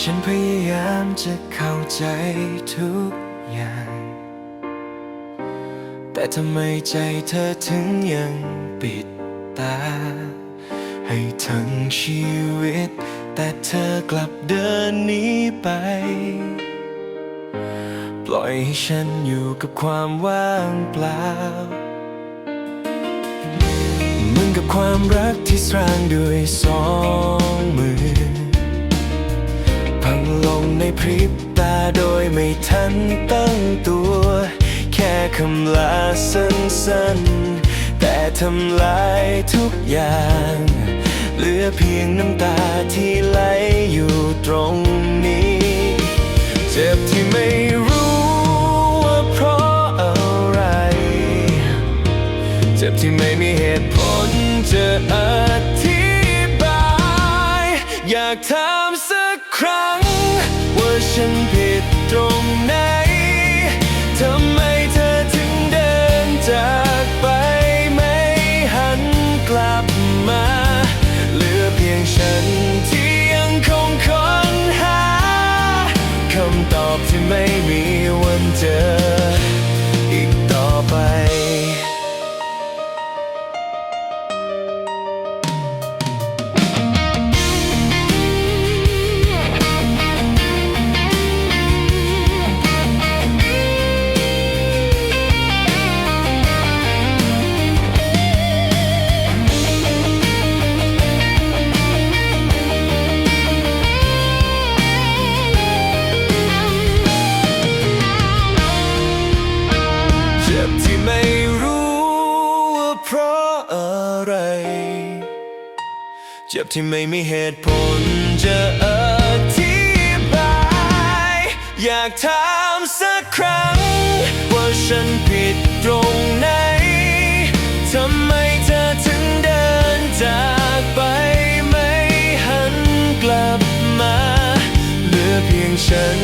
ฉันพยายามจะเข้าใจทุกอย่าง แต่ทำไมใจเธอถึงยังปิดตา ให้ทั้งชีวิต แต่เธอกลับเดินหนีไป ปล่อยให้ฉันอยู่กับความว่างเปล่าเหมือนกับความรักที่สร้างด้วยสองมือ ลงในพริบตาโดยไม่ทันตั้งตัว แค่คำลาสั้นๆ แต่ทำลายทุกอย่าง เหลือเพียงน้ำตาที่ไหลอยู่ตรงนี้ เจ็บที่ไม่รู้ว่าเพราะอะไร เจ็บที่ไม่มีเหตุผลจะอธิบาย อยากถามสักครั้งำต จ็บที่ไม่มีเหตุผลจะอธิบาย อยากถามสักครั้ง ว่าฉันผิดตรงไหนทำไมเธอถึงเดินจากไปไม่หันกลับมาเหลือเพียงฉัน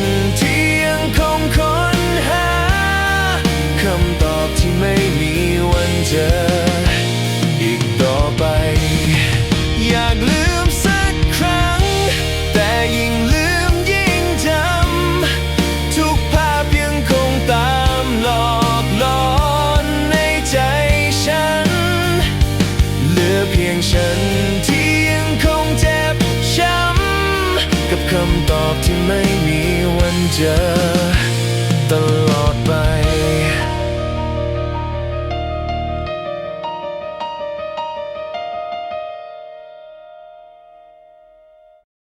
คำตอบที่ไม่มีวันเจอต